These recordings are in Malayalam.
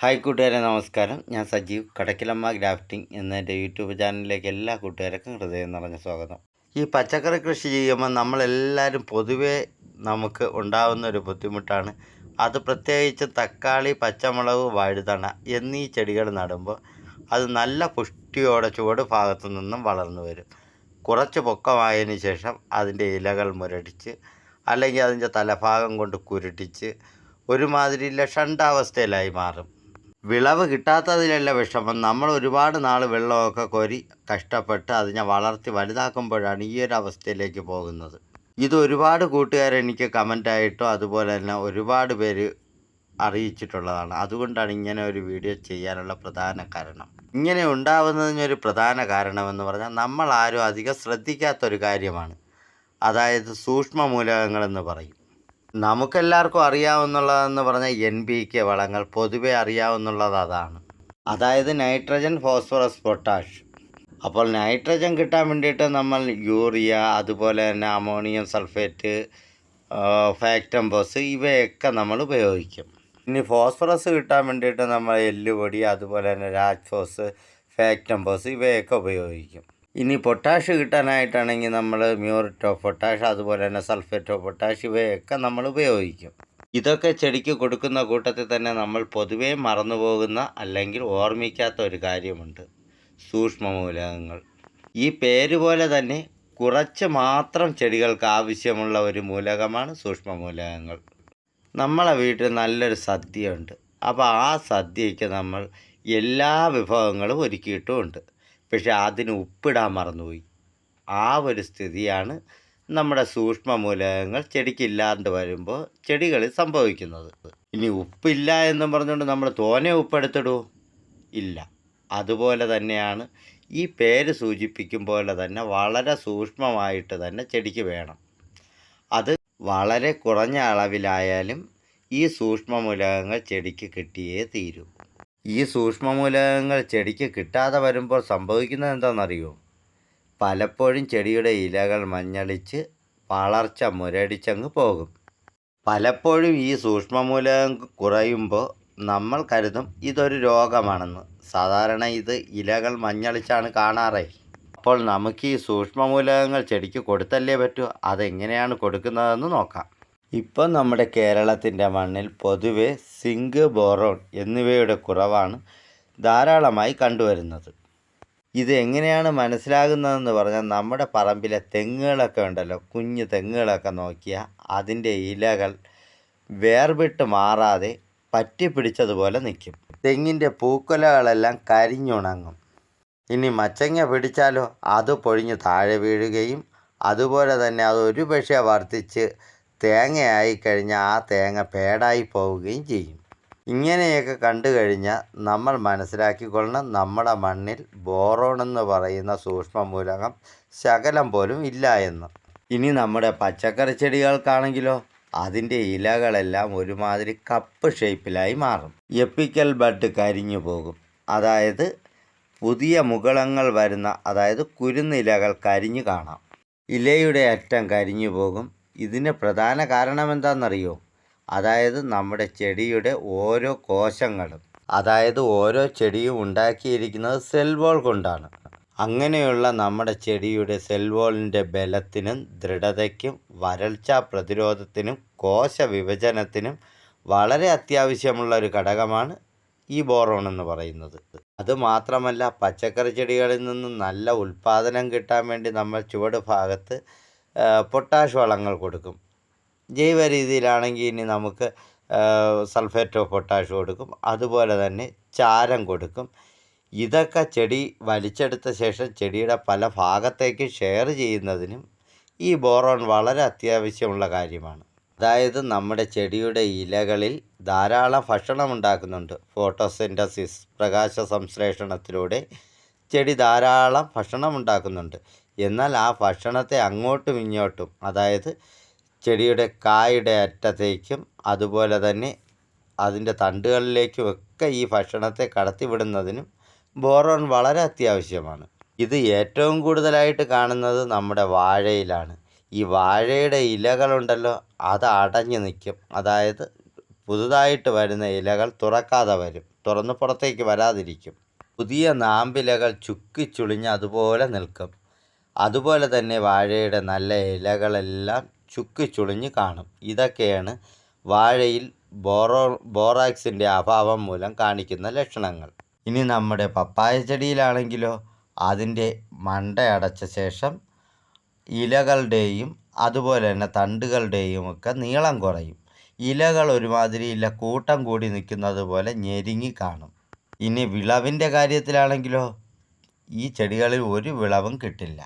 ഹായ് കൂട്ടുകാരെ നമസ്കാരം. ഞാൻ സജീവ് കടക്കിലമ്മ ഗ്രാഫ്റ്റിംഗ് എന്ന എന്റെ യൂട്യൂബ് ചാനലിലേക്ക് എല്ലാ കൂട്ടുകാർക്കും ഹൃദയം നിറഞ്ഞ സ്വാഗതം. ഈ പച്ചക്കറി കൃഷി ചെയ്യുമ്പോൾ നമ്മളെല്ലാവരും പൊതുവേ നമുക്ക് ഉണ്ടാകുന്ന ഒരു ബുദ്ധിമുട്ടാണ്. അത് പ്രത്യേകിച്ച് തക്കാളി പച്ചമുളക് വഴുതണ എന്നീ ചെടികൾ നടുമ്പോൾ അത് നല്ല പുഷ്ടിയോടെ ചുവട് ഭാഗത്തു നിന്നും വളർന്നു വരും. കുറച്ച് പൊക്കമായതിന് ശേഷം അതിന്റെ ഇലകൾ മുരടിച്ച് അല്ലെങ്കിൽ അതിന്റെ തലഭാഗം കൊണ്ട് കുരുട്ടിച്ച് ഒരുമാതിരി ലഷണ്ടാവസ്ഥയിലായി മാറും. വിളവ് കിട്ടാത്തതിലല്ല വിഷമം. നമ്മൾ ഒരുപാട് നാൾ വെള്ളമൊക്കെ കോരി കഷ്ടപ്പെട്ട് അതിനെ വളർത്തി വലുതാക്കുമ്പോഴാണ് ഈ ഒരു അവസ്ഥയിലേക്ക് പോകുന്നത്. ഇത് ഒരുപാട് കൂട്ടുകാർ എനിക്ക് കമന്റായിട്ടും അതുപോലെ തന്നെ ഒരുപാട് പേര് അറിയിച്ചിട്ടുള്ളതാണ്. അതുകൊണ്ടാണ് ഇങ്ങനെ ഒരു വീഡിയോ ചെയ്യാനുള്ള പ്രധാന കാരണം. ഇങ്ങനെ ഉണ്ടാവുന്നതിനൊരു പ്രധാന കാരണമെന്ന് പറഞ്ഞാൽ നമ്മൾ ആരും അധികം ശ്രദ്ധിക്കാത്തൊരു കാര്യമാണ്. അതായത് സൂക്ഷ്മ മൂലകങ്ങളെന്ന് പറയും. നമുക്കെല്ലാവർക്കും അറിയാവുന്നുള്ളതെന്ന് പറഞ്ഞാൽ എൻ പി കെ വളങ്ങൾ പൊതുവെ അറിയാവുന്നുള്ളത് അതാണ്. അതായത് നൈട്രജൻ ഫോസ്ഫറസ് പൊട്ടാഷ്. അപ്പോൾ നൈട്രജൻ കിട്ടാൻ വേണ്ടിയിട്ട് നമ്മൾ യൂറിയ അതുപോലെ തന്നെ അമോണിയം സൾഫേറ്റ് ഫാക്ടംബോസ് ഇവയൊക്കെ നമ്മൾ ഉപയോഗിക്കും. ഇനി ഫോസ്ഫറസ് കിട്ടാൻ വേണ്ടിയിട്ട് നമ്മൾ എല്ലുപൊടി അതുപോലെ തന്നെ രാജ്ഫോസ് ഫാക്ടംബോസ് ഇവയൊക്കെ ഉപയോഗിക്കും. ഇനി പൊട്ടാഷ് കിട്ടാനായിട്ടാണെങ്കിൽ നമ്മൾ മ്യൂറിറ്റോ ഓഫ് പൊട്ടാഷ് അതുപോലെ തന്നെ സൾഫേറ്റ് ഓഫ് പൊട്ടാഷ് ഇവയൊക്കെ നമ്മൾ ഉപയോഗിക്കും. ഇതൊക്കെ ചെടിക്ക് കൊടുക്കുന്ന കൂട്ടത്തിൽ തന്നെ നമ്മൾ പൊതുവേ മറന്നുപോകുന്ന അല്ലെങ്കിൽ ഓർമ്മിക്കാത്ത ഒരു കാര്യമുണ്ട്. സൂക്ഷ്മമൂലകങ്ങൾ. ഈ പേര് പോലെ തന്നെ കുറച്ച് മാത്രം ചെടികൾക്ക് ആവശ്യമുള്ള ഒരു മൂലകമാണ് സൂക്ഷ്മമൂലകങ്ങൾ. നമ്മളെ വീട്ടിൽ നല്ലൊരു സദ്യയുണ്ട്. അപ്പോൾ ആ സദ്യയ്ക്ക് നമ്മൾ എല്ലാ വിഭവങ്ങളും ഒരുക്കിയിട്ടുമുണ്ട്. പക്ഷെ അതിന് ഉപ്പിടാൻ മറന്നുപോയി. ആ ഒരു സ്ഥിതിയാണ് നമ്മുടെ സൂക്ഷ്മ മൂലകങ്ങൾ ചെടിക്കില്ലാണ്ട് വരുമ്പോൾ ചെടികളിൽ സംഭവിക്കുന്നത്. ഇനി ഉപ്പില്ല എന്നും പറഞ്ഞുകൊണ്ട് നമ്മൾ തോനെ ഉപ്പെടുത്തിടുമോ ഇല്ല. അതുപോലെ തന്നെയാണ് ഈ പേര് സൂചിപ്പിക്കും പോലെ തന്നെ വളരെ സൂക്ഷ്മമായിട്ട് തന്നെ ചെടിക്ക് വേണം. അത് വളരെ കുറഞ്ഞ അളവിലായാലും ഈ സൂക്ഷ്മ മൂലകങ്ങൾ ചെടിക്ക് കിട്ടിയേ തീരൂ. ഈ സൂക്ഷ്മമൂലകങ്ങൾ ചെടിക്ക് കിട്ടാതെ വരുമ്പോൾ സംഭവിക്കുന്നത് എന്താണെന്നറിയോ? പലപ്പോഴും ചെടിയുടെ ഇലകൾ മഞ്ഞളിച്ച് വളർച്ച മുരടിച്ചങ്ങ് പോകും. പലപ്പോഴും ഈ സൂക്ഷ്മമൂലകം കുറയുമ്പോൾ നമ്മൾ കരുതും ഇതൊരു രോഗമാണെന്ന്. സാധാരണ ഇത് ഇലകൾ മഞ്ഞളിച്ചാണ് കാണാറേ. അപ്പോൾ നമുക്ക് ഈ സൂക്ഷ്മമൂലകങ്ങൾ ചെടിക്ക് കൊടുത്തല്ലേ പറ്റൂ? അതെങ്ങനെയാണ് കൊടുക്കുന്നതെന്ന് നോക്കാം. ഇപ്പം നമ്മുടെ കേരളത്തിന്റെ മണ്ണിൽ പൊതുവെ സിങ്ക് ബോറോൺ എന്നിവയുടെ കുറവാണ് ധാരാളമായി കണ്ടുവരുന്നത്. ഇത് എങ്ങനെയാണ് മനസ്സിലാകുന്നതെന്ന് പറഞ്ഞാൽ നമ്മുടെ പറമ്പിലെ തെങ്ങുകളൊക്കെ ഉണ്ടല്ലോ കുഞ്ഞു തെങ്ങുകളൊക്കെ നോക്കിയാൽ അതിന്റെ ഇലകൾ വേർവിട്ട് മാറാതെ പറ്റിപ്പിടിച്ചതുപോലെ നിൽക്കും. തെങ്ങിന്റെ പൂക്കുലകളെല്ലാം കരിഞ്ഞുണങ്ങും. ഇനി മച്ചങ്ങ പിടിച്ചാലോ? അത് പൊഴിഞ്ഞ് താഴെ വീഴുകയും അതുപോലെ തന്നെ അത് ഒരു പക്ഷേ വർദ്ധിച്ച് തേങ്ങയായി കഴിഞ്ഞാൽ ആ തേങ്ങ പേടായി പോവുകയും ചെയ്യും. ഇങ്ങനെയൊക്കെ കണ്ടു കഴിഞ്ഞാൽ നമ്മൾ മനസ്സിലാക്കിക്കൊള്ളണം നമ്മുടെ മണ്ണിൽ ബോറോൺ എന്ന് പറയുന്ന സൂക്ഷ്മ മൂലകം ശകലം പോലും ഇല്ല എന്ന്. ഇനി നമ്മുടെ പച്ചക്കറി ചെടികൾക്കാണെങ്കിലോ അതിന്റെ ഇലകളെല്ലാം ഒരുമാതിരി കപ്പ് ഷേപ്പിലായി മാറും. എപ്പിക്കൽ ബഡ് കരിഞ്ഞു പോകും. അതായത് പുതിയ മുകളങ്ങൾ വരുന്ന അതായത് കുരുന്നിലകൾ കരിഞ്ഞു കാണാം. ഇലയുടെ അറ്റം കരിഞ്ഞു പോകും. ഇതിന് പ്രധാന കാരണം എന്താണെന്നറിയോ? അതായത് നമ്മുടെ ചെടിയുടെ ഓരോ കോശങ്ങളും അതായത് ഓരോ ചെടിയും ഉണ്ടാക്കിയിരിക്കുന്നത് സെൽ വോൾ കൊണ്ടാണ്. അങ്ങനെയുള്ള നമ്മുടെ ചെടിയുടെ സെൽ വോളിന്റെ ബലത്തിനും ദൃഢതയ്ക്കും വരൾച്ച പ്രതിരോധത്തിനും കോശ വിഭജനത്തിനും വളരെ അത്യാവശ്യമുള്ള ഒരു ഘടകമാണ് ഈ ബോറോൺ എന്ന് പറയുന്നത്. അതുമാത്രമല്ല പച്ചക്കറി ചെടികളിൽ നിന്നും നല്ല ഉൽപ്പാദനം കിട്ടാൻ വേണ്ടി നമ്മൾ ചുവട് ഭാഗത്ത് പൊട്ടാഷ് വളങ്ങൾ കൊടുക്കും. ജൈവ രീതിയിലാണെങ്കിൽ ഇനി നമുക്ക് സൾഫേറ്റ് പൊട്ടാഷ് കൊടുക്കും. അതുപോലെ തന്നെ ചാരം കൊടുക്കും. ഇതൊക്കെ ചെടി വലിച്ചെടുത്ത ശേഷം ചെടിയുടെ പല ഭാഗത്തേക്ക് ഷെയർ ചെയ്യുന്നതിനും ഈ ബോറോൺ വളരെ അത്യാവശ്യമുള്ള കാര്യമാണ്. അതായത് നമ്മുടെ ചെടിയുടെ ഇലകളിൽ ധാരാളം ഭക്ഷണം ഉണ്ടാക്കുന്നുണ്ട്. ഫോട്ടോസിന്തസിസ് പ്രകാശ സംശ്ലേഷണത്തിലൂടെ ചെടി ധാരാളം ഭക്ഷണം ഉണ്ടാക്കുന്നുണ്ട്. എന്നാൽ ആ ഭക്ഷണത്തെ അങ്ങോട്ടും ഇങ്ങോട്ടും അതായത് ചെടിയുടെ കായുടെ അറ്റത്തേക്കും അതുപോലെ തന്നെ അതിന്റെ തണ്ടുകളിലേക്കും ഒക്കെ ഈ ഭക്ഷണത്തെ കടത്തിവിടുന്നതിനും ബോറോൺ വളരെ അത്യാവശ്യമാണ്. ഇത് ഏറ്റവും കൂടുതലായിട്ട് കാണുന്നത് നമ്മുടെ വാഴയിലാണ്. ഈ വാഴയുടെ ഇലകളുണ്ടല്ലോ അത് അടഞ്ഞു നിൽക്കും. അതായത് പുതുതായിട്ട് വരുന്ന ഇലകൾ തുറക്കാതെ വരും തുറന്ന് പുറത്തേക്ക് വരാതിരിക്കും. പുതിയ നാമ്പിലകൾ ചുക്കി ചുളിഞ്ഞ് അതുപോലെ നിൽക്കും. അതുപോലെ തന്നെ വാഴയുടെ നല്ല ഇലകളെല്ലാം ചുക്കി ചുളിഞ്ഞ് കാണും. ഇതൊക്കെയാണ് വാഴയിൽ ബോറോ ബോറാക്സിന്റെ അഭാവം മൂലം കാണിക്കുന്ന ലക്ഷണങ്ങൾ. ഇനി നമ്മുടെ പപ്പായ ചെടിയിലാണെങ്കിലോ അതിന്റെ മണ്ട അടച്ച ശേഷം ഇലകളുടെയും അതുപോലെ തന്നെ തണ്ടുകളുടെയും ഒക്കെ നീളം കുറയും. ഇലകൾ ഒരുമാതിരി കൂട്ടം കൂടി നിൽക്കുന്നത് പോലെ ഞെരുങ്ങി കാണും. ഇനി വിളവിന്റെ കാര്യത്തിലാണെങ്കിലോ ഈ ചെടികളിൽ ഒരു വിളവും കിട്ടില്ല.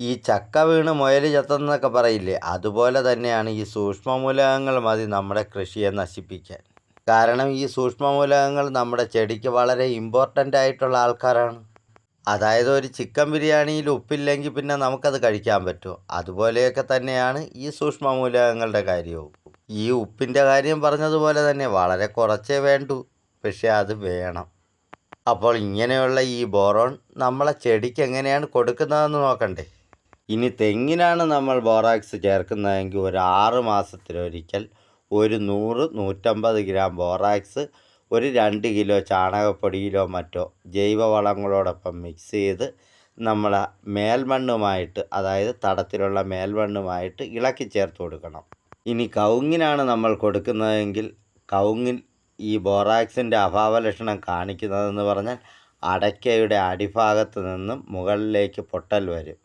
ഈ ചക്ക വീണ് മുയൽ ചത്തെന്നൊക്കെ പറയില്ലേ? അതുപോലെ തന്നെയാണ് ഈ സൂക്ഷ്മമൂലകങ്ങൾ മതി നമ്മുടെ കൃഷിയെ നശിപ്പിക്കാൻ. കാരണം ഈ സൂക്ഷ്മമൂലകങ്ങൾ നമ്മുടെ ചെടിക്ക് വളരെ ഇമ്പോർട്ടന്റ് ആയിട്ടുള്ള ആൾക്കാരാണ്. അതായത് ഒരു ചിക്കൻ ബിരിയാണിയിൽ ഉപ്പില്ലെങ്കിൽ പിന്നെ നമുക്കത് കഴിക്കാൻ പറ്റുമോ? അതുപോലെയൊക്കെ തന്നെയാണ് ഈ സൂക്ഷ്മമൂലകങ്ങളുടെ കാര്യവും. ഈ ഉപ്പിന്റെ കാര്യം പറഞ്ഞതുപോലെ തന്നെ വളരെ കുറച്ചേ വേണ്ടൂ പക്ഷേ അത് വേണം. അപ്പോൾ ഇങ്ങനെയുള്ള ഈ ബോറോൺ നമ്മളെ ചെടിക്ക് എങ്ങനെയാണ് കൊടുക്കുന്നതെന്ന് നോക്കണ്ടേ? ഇനി തെങ്ങിനാണ് നമ്മൾ ബോറാക്സ് ചേർക്കുന്നതെങ്കിൽ ഒരു ആറ് മാസത്തിലൊരിക്കൽ ഒരു നൂറ് നൂറ്റമ്പത് ഗ്രാം ബോറാക്സ് ഒരു രണ്ട് കിലോ ചാണകപ്പൊടിയിലോ മറ്റോ ജൈവവളങ്ങളോടൊപ്പം മിക്സ് ചെയ്ത് നമ്മൾ മേൽമണ്ണുമായിട്ട് അതായത് തടത്തിലുള്ള മേൽമണ്ണുമായിട്ട് ഇളക്കി ചേർത്ത് കൊടുക്കണം. ഇനി കൗങ്ങിനാണ് നമ്മൾ കൊടുക്കുന്നതെങ്കിൽ കവുങ്ങിൽ ഈ ബോറാക്സിന്റെ അഭാവലക്ഷണം കാണിക്കുന്നതെന്ന് പറഞ്ഞാൽ അടയ്ക്കയുടെ അടിഭാഗത്ത് നിന്നും മുകളിലേക്ക് പൊട്ടൽ വരും.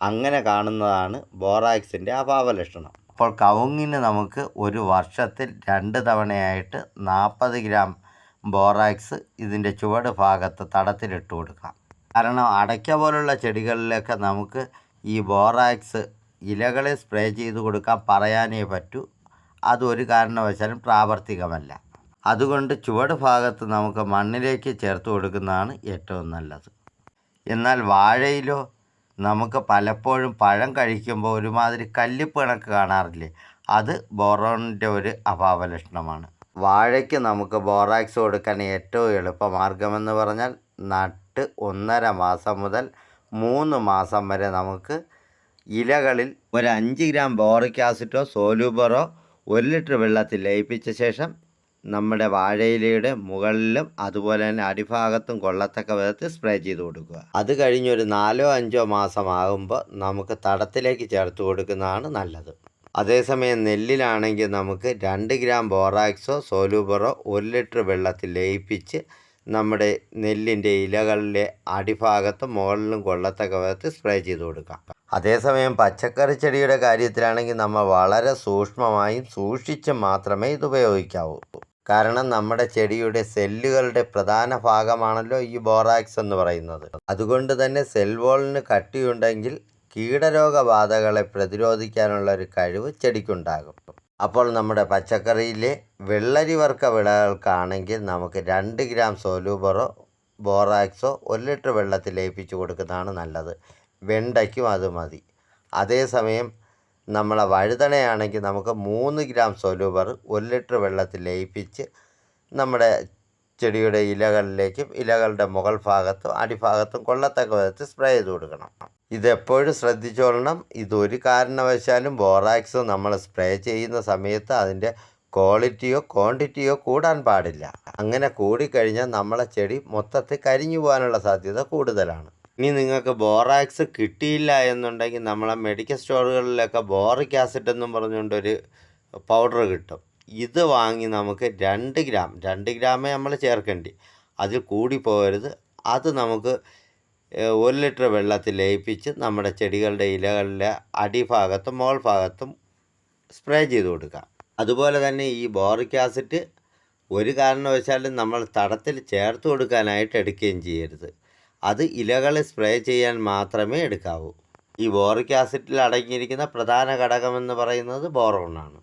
അങ്ങനെ കാണുന്നതാണ് ബോറാക്സിന്റെ അഭാവ ലക്ഷണം അപ്പോൾ കവുങ്ങിന് നമുക്ക് ഒരു വർഷത്തിൽ രണ്ട് തവണയായിട്ട് നാൽപ്പത് ഗ്രാം ബോറാക്സ് ഇതിന്റെ ചുവട് ഭാഗത്ത് തടത്തിലിട്ട് കൊടുക്കാം. കാരണം അടയ്ക്ക പോലുള്ള ചെടികളിലൊക്കെ നമുക്ക് ഈ ബോറാക്സ് ഇലകളെ സ്പ്രേ ചെയ്ത് കൊടുക്കാൻ പറയാനേ പറ്റൂ. അതൊരു കാരണവശാലും പ്രാവർത്തികമല്ല. അതുകൊണ്ട് ചുവട് ഭാഗത്ത് നമുക്ക് മണ്ണിലേക്ക് ചേർത്ത് കൊടുക്കുന്നതാണ് ഏറ്റവും നല്ലത്. എന്നാൽ വാഴയിലോ നമുക്ക് പലപ്പോഴും പഴം കഴിക്കുമ്പോൾ ഒരുമാതിരി കല്ലിപ്പ് കണക്ക് കാണാറില്ലേ? അത് ബോറോണിന്റെ ഒരു അഭാവ ലക്ഷണമാണ് വാഴയ്ക്ക് നമുക്ക് ബോറാക്സ് കൊടുക്കാൻ ഏറ്റവും എളുപ്പമാർഗമെന്ന് പറഞ്ഞാൽ നട്ട് ഒന്നര മാസം മുതൽ മൂന്ന് മാസം വരെ നമുക്ക് ഇലകളിൽ ഒരു അഞ്ച് ഗ്രാം ബോറിക് ആസിഡോ സോലൂബറോ ഒരു ലിറ്റർ വെള്ളത്തിൽ ലയിപ്പിച്ച ശേഷം നമ്മുടെ വാഴയിലയുടെ മുകളിലും അതുപോലെ തന്നെ അടിഭാഗത്തും കൊള്ളത്തക്ക വിധത്തിൽ സ്പ്രേ ചെയ്ത് കൊടുക്കുക. അത് കഴിഞ്ഞൊരു നാലോ അഞ്ചോ മാസമാകുമ്പോൾ നമുക്ക് തടത്തിലേക്ക് ചേർത്ത് കൊടുക്കുന്നതാണ് നല്ലത്. അതേസമയം നെല്ലിലാണെങ്കിൽ നമുക്ക് രണ്ട് ഗ്രാം ബോറാക്സോ സോലൂബറോ ഒരു ലിറ്റർ വെള്ളത്തിൽ ലയിപ്പിച്ച് നമ്മുടെ നെല്ലിന്റെ ഇലകളിലെ അടിഭാഗത്തും മുകളിലും കൊള്ളത്തക്ക വിധത്തിൽ സ്പ്രേ ചെയ്ത് കൊടുക്കാം. അതേസമയം പച്ചക്കറി ചെടിയുടെ കാര്യത്തിലാണെങ്കിൽ നമ്മൾ വളരെ സൂക്ഷ്മമായും സൂക്ഷിച്ചും മാത്രമേ ഇത് ഉപയോഗിക്കാവൂ. കാരണം നമ്മുടെ ചെടിയുടെ സെല്ലുകളുടെ പ്രധാന ഭാഗമാണല്ലോ ഈ ബോറാക്സ് എന്ന് പറയുന്നത്. അതുകൊണ്ട് തന്നെ സെൽ വോളിന് കട്ടിയുണ്ടെങ്കിൽ കീടരോഗബാധകളെ പ്രതിരോധിക്കാനുള്ള ഒരു കഴിവ് ചെടിക്കുണ്ടാകും. അപ്പോൾ നമ്മുടെ പച്ചക്കറിയിലെ വെള്ളരി വർക്ക വിളകൾക്കാണെങ്കിൽ നമുക്ക് രണ്ട് ഗ്രാം സോലൂബറോ ബോറാക്സോ ഒരു ലിറ്റർ വെള്ളത്തിൽ ലയിപ്പിച്ച് കൊടുക്കുന്നതാണ് നല്ലത്. വെണ്ടയ്ക്കും അത് മതി. അതേസമയം നമ്മളെ വഴുതനയാണെങ്കിൽ നമുക്ക് മൂന്ന് ഗ്രാം സൊലൂബർ ഒരു ലിറ്റർ വെള്ളത്തിൽ ലയിപ്പിച്ച് നമ്മുടെ ചെടിയുടെ ഇലകളിലേക്കും ഇലകളുടെ മുകൾ ഭാഗത്തും അടിഭാഗത്തും കൊള്ളത്തക്ക വിധത്തിൽ സ്പ്രേ ചെയ്ത് കൊടുക്കണം. ഇതെപ്പോഴും ശ്രദ്ധിച്ചോളണം. ഇതൊരു കാരണവശാലും ബോറാക്സ് നമ്മൾ സ്പ്രേ ചെയ്യുന്ന സമയത്ത് അതിന്റെ ക്വാളിറ്റിയോ ക്വാണ്ടിറ്റിയോ കൂടാൻ പാടില്ല. അങ്ങനെ കൂടിക്കഴിഞ്ഞാൽ നമ്മളെ ചെടി മൊത്തത്തിൽ കരിഞ്ഞു പോകാനുള്ള സാധ്യത കൂടുതലാണ്. ഇനി നിങ്ങൾക്ക് ബോറാക്സ് കിട്ടിയില്ല എന്നുണ്ടെങ്കിൽ നമ്മളെ മെഡിക്കൽ സ്റ്റോറുകളിലൊക്കെ ബോറിക് ആസിഡ് എന്നും പറഞ്ഞുകൊണ്ടൊരു പൗഡർ കിട്ടും. ഇത് വാങ്ങി നമുക്ക് രണ്ട് ഗ്രാം രണ്ട് ഗ്രാമേ നമ്മൾ ചേർക്കേണ്ടി. അതിൽ കൂടി പോകരുത്. അത് നമുക്ക് ഒരു ലിറ്റർ വെള്ളത്തിൽ ലയിപ്പിച്ച് നമ്മുടെ ചെടികളുടെ ഇലകളിലെ അടിഭാഗത്തും മോൾ ഭാഗത്തും സ്പ്രേ ചെയ്ത് കൊടുക്കാം അതുപോലെ തന്നെ ഈ ബോറിക് ആസിഡ് ഒരു കാരണവശാലും നമ്മൾ തടത്തിൽ ചേർത്ത് കൊടുക്കാനായിട്ട് എടുക്കുകയും ചെയ്യരുത്. അത് ഇലകൾ സ്പ്രേ ചെയ്യാൻ മാത്രമേ എടുക്കാവൂ. ഈ ബോറിക് ആസിഡിൽ അടങ്ങിയിരിക്കുന്ന പ്രധാന ഘടകമെന്ന് പറയുന്നത് ബോറോണാണ്.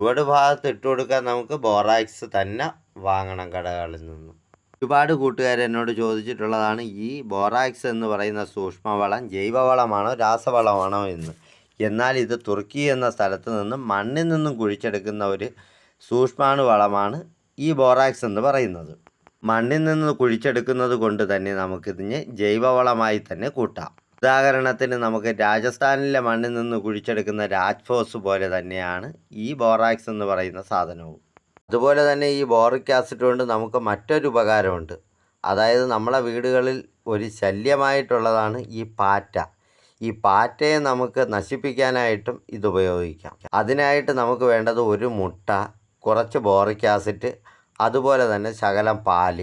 ചുവട് ഭാഗത്ത് ഇട്ട് കൊടുക്കാൻ നമുക്ക് ബോറാക്സ് തന്നെ വാങ്ങണം കടകളിൽ നിന്ന്. ഒരുപാട് കൂട്ടുകാർ എന്നോട് ചോദിച്ചിട്ടുള്ളതാണ് ഈ ബോറാക്സ് എന്ന് പറയുന്ന സൂക്ഷ്മവളം ജൈവവളമാണോ രാസവളമാണോ എന്ന്. എന്നാൽ ഇത് തുർക്കി എന്ന സ്ഥലത്ത് നിന്നും മണ്ണിൽ നിന്നും കുഴിച്ചെടുക്കുന്ന ഒരു സൂക്ഷ്മാണു വളമാണ് ഈ ബോറാക്സ് എന്ന് പറയുന്നത്. മണ്ണിൽ നിന്ന് കുഴിച്ചെടുക്കുന്നത് കൊണ്ട് തന്നെ നമുക്കിതിന് ജൈവവളമായി തന്നെ കൂട്ടാം. ഉദാഹരണത്തിന് നമുക്ക് രാജസ്ഥാനിലെ മണ്ണിൽ നിന്ന് കുഴിച്ചെടുക്കുന്ന രാജ്ഫോസ് പോലെ തന്നെയാണ് ഈ ബോറാക്സ് എന്ന് പറയുന്ന സാധനവും. അതുപോലെ തന്നെ ഈ ബോറിക് ആസിഡ് കൊണ്ട് നമുക്ക് മറ്റൊരു ഉപകാരമുണ്ട്. അതായത് നമ്മളെ വീടുകളിൽ ഒരു ശല്യമായിട്ടുള്ളതാണ് ഈ പാറ്റ. ഈ പാറ്റയെ നമുക്ക് നശിപ്പിക്കാനായിട്ടും ഇത് ഉപയോഗിക്കാം. അതിനായിട്ട് നമുക്ക് വേണ്ടത് ഒരു മുട്ട കുറച്ച് ബോറിക് ആസിഡ് അതുപോലെ തന്നെ ശകലം പാൽ.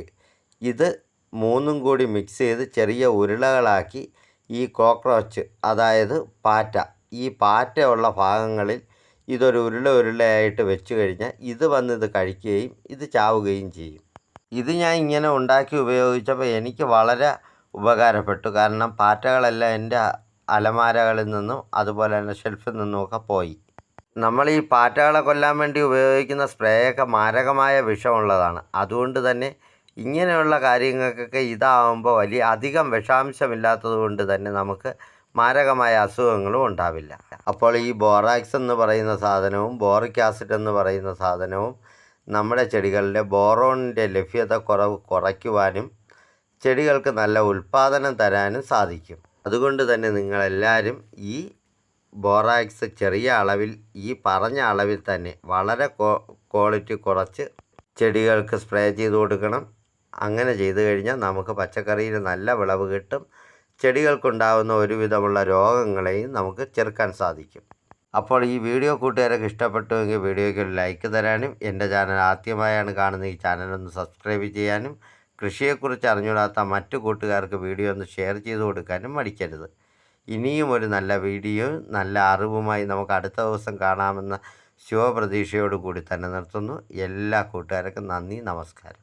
ഇത് മൂന്നും കൂടി മിക്സ് ചെയ്ത് ചെറിയ ഉരുളകളാക്കി ഈ കോക്ക്രോച്ച് അതായത് പാറ്റ ഈ പാറ്റയുള്ള ഭാഗങ്ങളിൽ ഇതൊരു ഉരുള ഉരുളയായിട്ട് വെച്ച് കഴിഞ്ഞാൽ ഇത് വന്ന് ഇത് കഴിക്കുകയും ഇത് ചാവുകയും ചെയ്യും. ഇത് ഞാൻ ഇങ്ങനെ ഉണ്ടാക്കി ഉപയോഗിച്ചപ്പോൾ എനിക്ക് വളരെ ഉപകാരപ്പെട്ടു. കാരണം പാറ്റകളെല്ലാം എന്റെ അലമാരകളിൽ നിന്നും അതുപോലെ തന്നെ ഷെൽഫിൽ നിന്നുമൊക്കെ പോയി. നമ്മൾ ഈ പാറ്റകളെ കൊല്ലാൻ വേണ്ടി ഉപയോഗിക്കുന്ന സ്പ്രേയൊക്കെ മാരകമായ വിഷമുള്ളതാണ്. അതുകൊണ്ട് തന്നെ ഇങ്ങനെയുള്ള കാര്യങ്ങൾക്കൊക്കെ ഇതാവുമ്പോൾ വലിയ അധികം വിഷാംശമില്ലാത്തത് കൊണ്ട് തന്നെ നമുക്ക് മാരകമായ അസുഖങ്ങളും ഉണ്ടാവില്ല. അപ്പോൾ ഈ ബോറാക്സ് എന്ന് പറയുന്ന സാധനവും ബോറിക് ആസിഡ് എന്ന് പറയുന്ന സാധനവും നമ്മുടെ ചെടികളിലെ ബോറോണിന്റെ ലഭ്യത കുറവ് കുറയ്ക്കുവാനും ചെടികൾക്ക് നല്ല ഉൽപ്പാദനം തരാനും സാധിക്കും. അതുകൊണ്ട് തന്നെ നിങ്ങളെല്ലാവരും ഈ ബോറാക്സ് ചെറിയ അളവിൽ ഈ പറഞ്ഞ അളവിൽ തന്നെ വളരെ ക്വാളിറ്റി കുറച്ച് ചെടികൾക്ക് സ്പ്രേ ചെയ്ത് കൊടുക്കണം. അങ്ങനെ ചെയ്തു കഴിഞ്ഞാൽ നമുക്ക് പച്ചക്കറിയിൽ നല്ല വിളവ് കിട്ടും. ചെടികൾക്കുണ്ടാകുന്ന ഒരുവിധമുള്ള രോഗങ്ങളെയും നമുക്ക് ചെറുക്കാൻ സാധിക്കും. അപ്പോൾ ഈ വീഡിയോ കൂട്ടുകാരൊക്കെ ഇഷ്ടപ്പെട്ടുവെങ്കിൽ വീഡിയോയ്ക്ക് ഒരു ലൈക്ക് തരാനും എന്റെ ചാനൽ ആദ്യമായാണ് കാണുന്ന ഈ ചാനൽ ഒന്ന് സബ്സ്ക്രൈബ് ചെയ്യാനും കൃഷിയെക്കുറിച്ച് അറിഞ്ഞുകൂടാത്ത മറ്റു കൂട്ടുകാർക്ക് വീഡിയോ ഒന്ന് ഷെയർ ചെയ്ത് കൊടുക്കാനും മടിക്കരുത്. ഇനിയും ഒരു നല്ല വീഡിയോ നല്ല അറിവുമായി നമുക്ക് അടുത്ത ദിവസം കാണാമെന്ന ശുഭപ്രതീക്ഷയോടുകൂടി തന്നെ നിർത്തുന്നു. എല്ലാ കൂട്ടുകാർക്കും നന്ദി നമസ്കാരം.